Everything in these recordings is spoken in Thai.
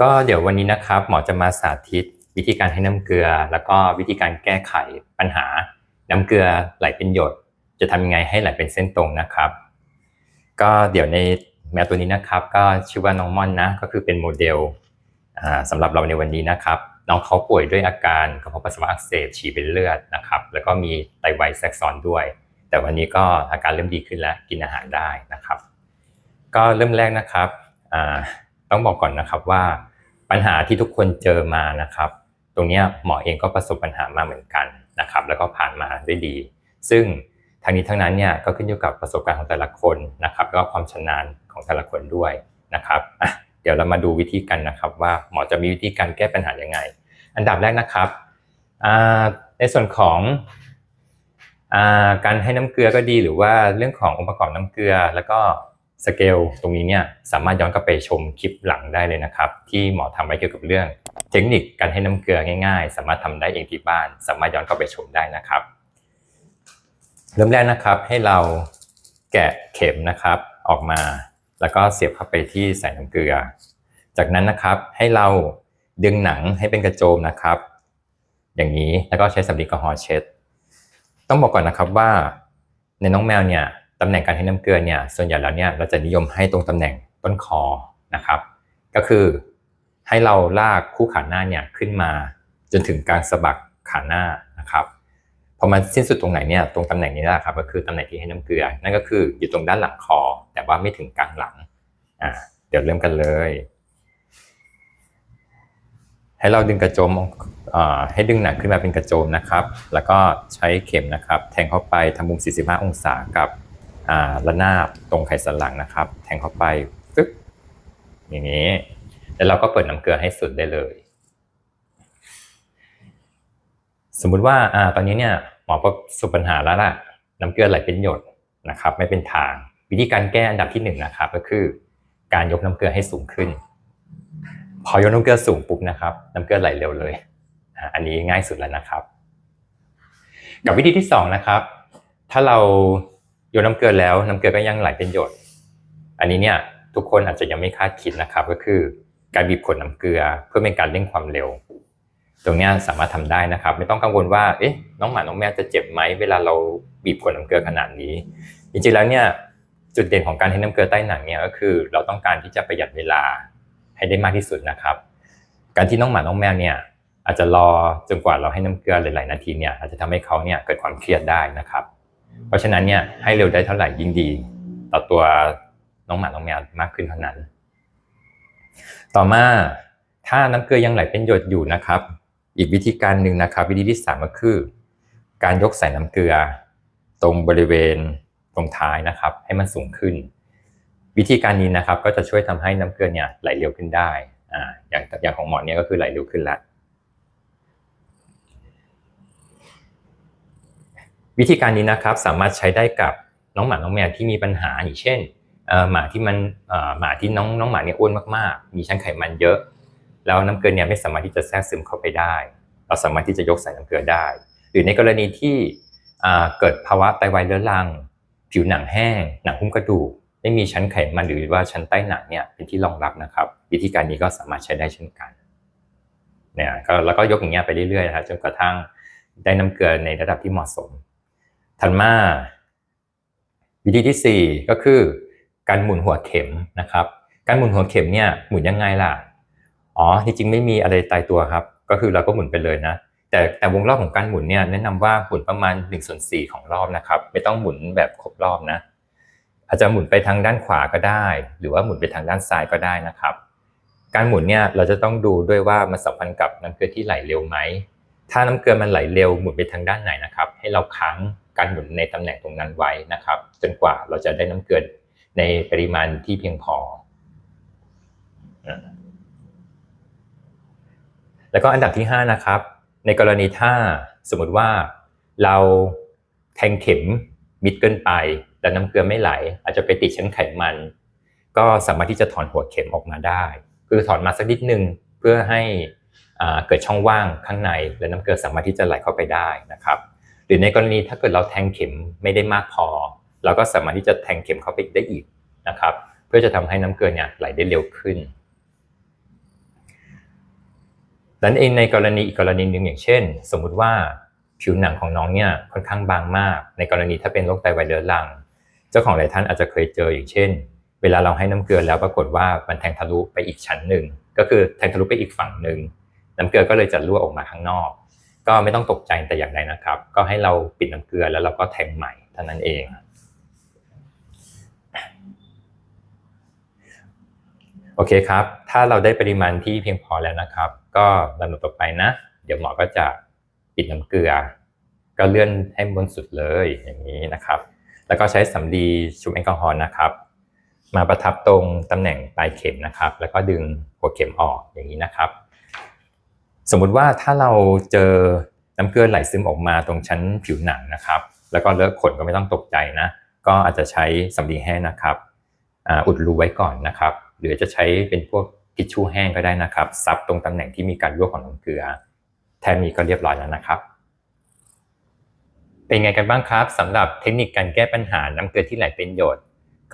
ก็เดี๋ยววันนี้นะครับหมอจะมาสาธิตวิธีการให้น้ำเกลือ แล้วก็วิธีการแก้ไขปัญหา น้ำเกลือไหลเป็นหยด จะทำยังไงให้ไหลเป็นเส้นตรงนะครับ ก็เดี๋ยวในแมวตัวนี้นะครับ ก็ชื่อว่าน้องม่อนนะ ก็คือเป็นโมเดลสำหรับเราในวันนี้นะครับ น้องเขาป่วยด้วยอาการกระเพาะปัสสาวะอักเสบฉี่เป็นเลือดนะครับ แล้วก็มีไตวายแทรกซ้อนด้วย แต่วันนี้ก็อาการเริ่มดีขึ้นแล้วกินอาหารได้นะครับ ก็เริ่มแรกนะครับ ต้องบอกก่อนนะครับว่าปัญหาที่ทุกคนเจอมานะครับ ตรงนี้หมอเองก็ประสบปัญหามาเหมือนกันนะครับ แล้วก็ผ่านมาได้ดี ซึ่งทางนี้ทั้งนั้นเนี่ยก็ขึ้นอยู่กับประสบการณ์ของแต่ละคนนะครับแล้วก็ความชำนาญของแต่ละคนด้วยนะครับเดี๋ยวเรามาดูวิธีกันนะครับ ว่าหมอจะมีวิธีการแก้ปัญหายังไง อันดับแรกนะครับในส่วนของการให้น้ำเกลือก็ดีหรือว่าเรื่องขององค์ประกอบน้ำเกลือแล้วก็ สเกลตรงนี้เนี่ยสามารถย้อนกลับไปชมคลิปหลังได้เลยนะครับ ที่หมอทำไว้เกี่ยวกับเรื่อง เทคนิคการให้น้ำเกลือง่าย ๆ สามารถทำได้เองที่บ้าน สามารถย้อนกลับไปชมได้นะครับ เริ่มแรกนะครับให้เราแกะเข็มนะครับออกมา แล้วก็เสียบเข้าไปที่ใส่น้ำเกลือ จากนั้นนะครับให้เราดึงหนังให้เป็นกระโจมนะครับ อย่างนี้แล้วก็ใช้สำลีแอลกอฮอล์เช็ด ต้องบอกก่อนนะครับว่าในน้องแมวเนี่ย ตำแหน่งการให้น้ำเกลือเนี่ยส่วนใหญ่แล้วเนี่ยเราจะนิยมให้ตรงตำแหน่งต้นคอนะครับ ก็คือให้เราลากคู่ขาหน้าเนี่ยขึ้นมาจนถึงกลารสะบักขาหน้านะครับพอมันสิ้นสุดตรงไหนเนี่ยตรงตำแหน่งนี้แหละครับก็คือตำแหน่งที่ให้น้ำเกลือ นั่นก็คืออยู่ตรงด้านหลังคอ แต่ว่าไม่ถึงกลางหลังอ่าเดี๋ยวเริ่มกันเลย ให้เราดึงกระโจมให้ดึงหนังขึ้นมาเป็นกระโจมนะครับ แล้วก็ใช้เข็มนะครับ แทงเข้าไปทำมุม 45 องศากับ ระนาบตรงไขสันหลังนะครับ แทงเข้าไปปึ๊บอย่างนี้ แล้วเราก็เปิดน้ำเกลือให้สุดได้เลย สมมุติว่าอตอนนี้เนี่ยหมอประสบปัญหาแล้วล่ะ น้ำเกลือไหลเป็นหยดนะครับ ไม่เป็นทาง วิธีการแก้อันดับที่หนึ่งนะครับ ก็คือการยกน้ำเกลือให้สูงขึ้น พอยกน้ำเกลือสูงปุ๊บนะครับ น้ำเกลือไหลเร็วเลย อันนี้ง่ายสุดแล้วนะครับ กับวิธีที่สองนะครับ ถ้าเรา ยนน้ำเกลือแล้วน้ำเกลือก็ยังไหลเป็นหยด อันนี้เนี่ยทุกคนอาจจะยังไม่คาดคิดนะครับ ก็คือการบีบขวดน้ำเกลือเพื่อเป็นการเร่งความเร็ว ตรงนี้สามารถทำได้นะครับ ไม่ต้องกังวลว่าเอ๊ะน้องหมาน้องแมวจะเจ็บไหมเวลาเราบีบขวดน้ำเกลือขนาดนี้ จริงๆแล้วเนี่ยจุดเด่นของการให้น้ำเกลือใต้หนังเนี่ยก็คือ เราต้องการที่จะประหยัดเวลาให้ได้มากที่สุดนะครับ การที่น้องหมาน้องแมวเนี่ยอาจจะรอจนกว่าเราให้น้ำเกลือหลายๆนาทีเนี่ยอาจจะทำให้เขาเนี่ยเกิดความเครียดได้นะครับ เพราะฉะนั้นเนี่ยให้เร็วได้เท่าไหร่ยิ่งดี ต่อตัวน้องหมาน้องแมวมากขึ้นเท่านั้น ต่อมาถ้าน้ำเกลือยังไหลเป็นหยดอยู่นะครับ อีกวิธีการหนึ่งนะครับ วิธีที่สามก็คือ การยกใส่น้ำเกลือ ตรงบริเวณตรงท้ายนะครับ ให้มันสูงขึ้น วิธีการนี้นะครับ ก็จะช่วยทำให้น้ำเกลือเนี่ยไหลเร็วขึ้นได้อ่าอย่างอย่างของหมอเนี่ยก็คือไหลเร็วขึ้นแล้ว วิธีการนี้นะครับสามารถใช้ได้กับน้องหมาน้องแมวที่มีปัญหาอย่างเช่นหมาที่มันหมาที่น้องน้องหมาเนี่ยอ้วนมากๆ มีชั้นไขมันเยอะ แล้วน้ำเกลือเนี่ยไม่สามารถที่จะแทรกซึมเข้าไปได้ เราสามารถที่จะยกใส่น้ำเกลือได้ หรือในกรณีที่เกิดภาวะไตวายเรื้อรัง ผิวหนังแห้ง หนังหุ้มกระดูกไม่มีชั้นไขมันหรือว่าชั้นใต้หนังเนี่ยเป็นที่รองรับนะครับ วิธีการนี้ก็สามารถใช้ได้เช่นกันเนี่ยแล้วก็ยกอย่างเงี้ยไปเรื่อยๆนะครับจนกระทั่งได้น้ำเกลือในระดับที่เหมาะสม ถัดมา วิธีที่ 4 ก็คือ การหมุนหัวเข็มนะครับ การหมุนหัวเข็มเนี่ยหมุนยังไงล่ะ อ๋อจริงๆไม่มีอะไรตายตัวครับ ก็คือเราก็หมุนไปเลยนะ แต่แต่วงรอบของการหมุนเนี่ยแนะนำว่าหมุนประมาณ1ส่วน4ของรอบนะครับ ไม่ต้องหมุนแบบครบรอบนะ อาจจะหมุนไปทางด้านขวาก็ได้ หรือว่าหมุนไปทางด้านซ้ายก็ได้นะครับ การหมุนเนี่ยเราจะต้องดูด้วยว่ามันสัมพันธ์กับน้ำเกลือที่ไหลเร็วไหมถ้าน้ำเกลือมันไหลเร็วหมุนไปทางด้านไหนนะครับ ให้เราค้าง การหมุนในตำแหน่งตรงนั้นไว้นะครับ จนกว่าเราจะได้น้ำเกลือในปริมาณที่เพียงพอ แล้วก็อันดับที่ 5 นะครับ ในกรณีถ้าสมมติว่าเราแทงเข็มมิดเกินไปแต่น้ำเกลือไม่ไหล อาจจะไปติดชั้นไขมัน ก็สามารถที่จะถอนหัวเข็มออกมาได้ คือถอนมาสักนิดนึงเพื่อให้เกิดช่องว่างข้างใน และน้ำเกลือสามารถที่จะไหลเข้าไปได้นะครับ หรือในกรณีถ้าเกิดเราแทงเข็มไม่ได้มากพอ เราก็สามารถที่จะแทงเข็มเข้าไปได้อีกนะครับ เพื่อจะทำให้น้ำเกลือเนี่ยไหลได้เร็วขึ้นนั้นเองในกรณีอีกกรณีหนึ่งอย่างเช่น สมมุติว่าผิวหนังของน้องเนี่ยค่อนข้างบางมาก ในกรณีถ้าเป็นโรคไตวายเรื้อรัง เจ้าของหลายท่านอาจจะเคยเจออย่างเช่น เวลาเราให้น้ำเกลือแล้วปรากฏว่ามันแทงทะลุไปอีกชั้นหนึ่งก็คือแทงทะลุไปอีกฝั่งหนึ่งน้ำเกลือก็เลยจะรั่วออกมาข้างนอก ก็ไม่ต้องตกใจแต่อย่างใดนะครับ ก็ให้เราปิดน้ำเกลือแล้วเราก็แทงใหม่เท่านั้นเอง โอเคครับ ถ้าเราได้ปริมาณที่เพียงพอแล้วนะครับ ก็ลำดับต่อไปนะ เดี๋ยวหมอก็จะปิดน้ำเกลือ ก็เลื่อนให้บนสุดเลยอย่างนี้นะครับ แล้วก็ใช้สำลีชุบแอลกอฮอล์นะครับ มาประทับตรงตำแหน่งปลายเข็มนะครับ แล้วก็ดึงหัวเข็มออกอย่างนี้นะครับ สมมุติว่าถ้าเราเจอน้ำเกลือไหลซึมออกมาตรงชั้นผิวหนังนะครับ แล้วก็เลอะขนก็ไม่ต้องตกใจนะ ก็อาจจะใช้สำลีแห้งนะครับอุดรูไว้ก่อนนะครับ หรือจะใช้เป็นพวกทิชชู่แห้งก็ได้นะครับ ซับตรงตำแหน่งที่มีการรั่วของน้ำเกลือ แทนนี้ก็เรียบร้อยแล้วนะครับ เป็นไงกันบ้างครับสำหรับเทคนิคการแก้ปัญหาน้ำเกลือที่ไหลเป็นหยด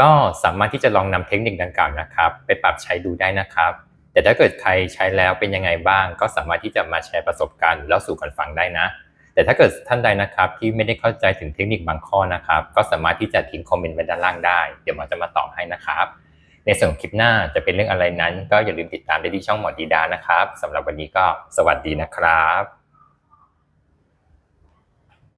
ก็สามารถที่จะลองนำเทคนิคดังกล่าวนะครับ ไปปรับใช้ดูได้นะครับ แต่ถ้าเกิดใครใช้แล้วเป็นยังไงบ้าง ก็สามารถที่จะมาแชร์ประสบการณ์หรือเล่าสู่กันฟังได้นะ แต่ถ้าเกิดท่านใดนะครับ ที่ไม่ได้เข้าใจถึงเทคนิคบางข้อนะครับ ก็สามารถที่จะทิ้งคอมเมนต์ไว้ด้านล่างได้ เดี๋ยวหมอจะมาตอบให้นะครับ ในส่วนคลิปหน้าจะเป็นเรื่องอะไรนั้น ก็อย่าลืมติดตามได้ที่ช่องหมอดีดานะครับสำหรับวันนี้ก็สวัสดีนะครับ